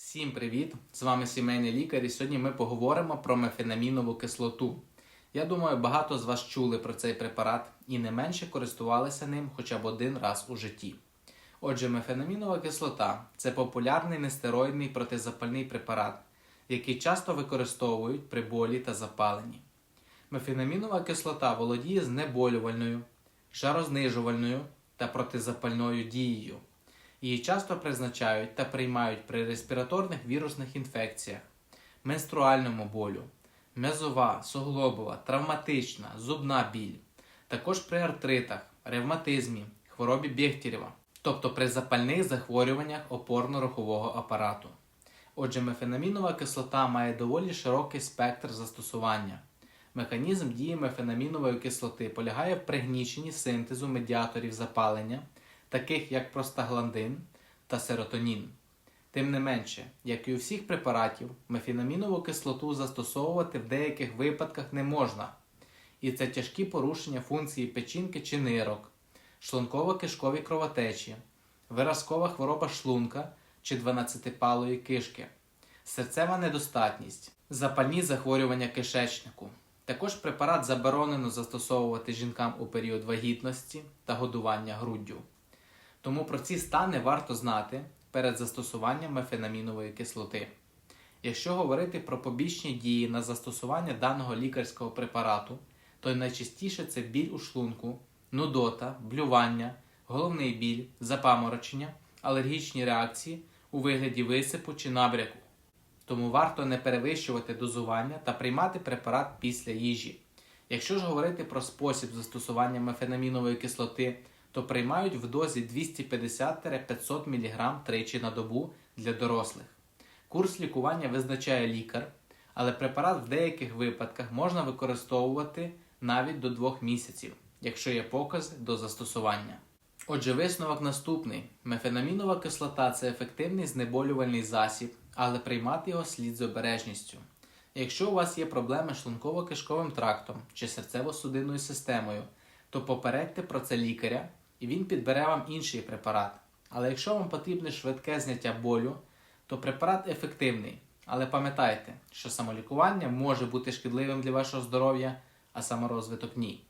Всім привіт! З вами сімейний лікар, і сьогодні ми поговоримо про мефенамінову кислоту. Я думаю, багато з вас чули про цей препарат і не менше користувалися ним хоча б один раз у житті. Отже, мефенамінова кислота це популярний нестероїдний протизапальний препарат, який часто використовують при болі та запаленні. Мефенамінова кислота володіє знеболювальною, жарознижувальною та протизапальною дією. Її часто призначають та приймають при респіраторних вірусних інфекціях, менструальному болю, м'язова, суглобова, травматична, зубна біль, також при артритах, ревматизмі, хворобі Бехтерєва, тобто при запальних захворюваннях опорно-рухового апарату. Отже, мефенамінова кислота має доволі широкий спектр застосування. Механізм дії мефенамінової кислоти полягає в пригніченні синтезу медіаторів запалення, таких як простагландин та серотонін. Тим не менше, як і у всіх препаратів, мефенамінову кислоту застосовувати в деяких випадках не можна, і це тяжкі порушення функції печінки чи нирок, шлунково-кишкові кровотечі, виразкова хвороба шлунка чи 12-палої кишки, серцева недостатність, запальні захворювання кишечнику. Також препарат заборонено застосовувати жінкам у період вагітності та годування груддю. Тому про ці стани варто знати перед застосуванням мефенамінової кислоти. Якщо говорити про побічні дії на застосування даного лікарського препарату, то найчастіше це біль у шлунку, нудота, блювання, головний біль, запаморочення, алергічні реакції у вигляді висипу чи набряку. Тому варто не перевищувати дозування та приймати препарат після їжі. Якщо ж говорити про спосіб застосування мефенамінової кислоти, то приймають в дозі 250-500 мг тричі на добу для дорослих. Курс лікування визначає лікар, але препарат в деяких випадках можна використовувати навіть до 2 місяців, якщо є покази до застосування. Отже, висновок наступний: мефенамінова кислота це ефективний знеболювальний засіб, але приймати його слід з обережністю. Якщо у вас є проблеми з шлунково-кишковим трактом чи серцево-судинною системою, то попередьте про це лікаря і він підбере вам інший препарат. Але якщо вам потрібне швидке зняття болю, то препарат ефективний. Але пам'ятайте, що самолікування може бути шкідливим для вашого здоров'я, а саморозвиток ні.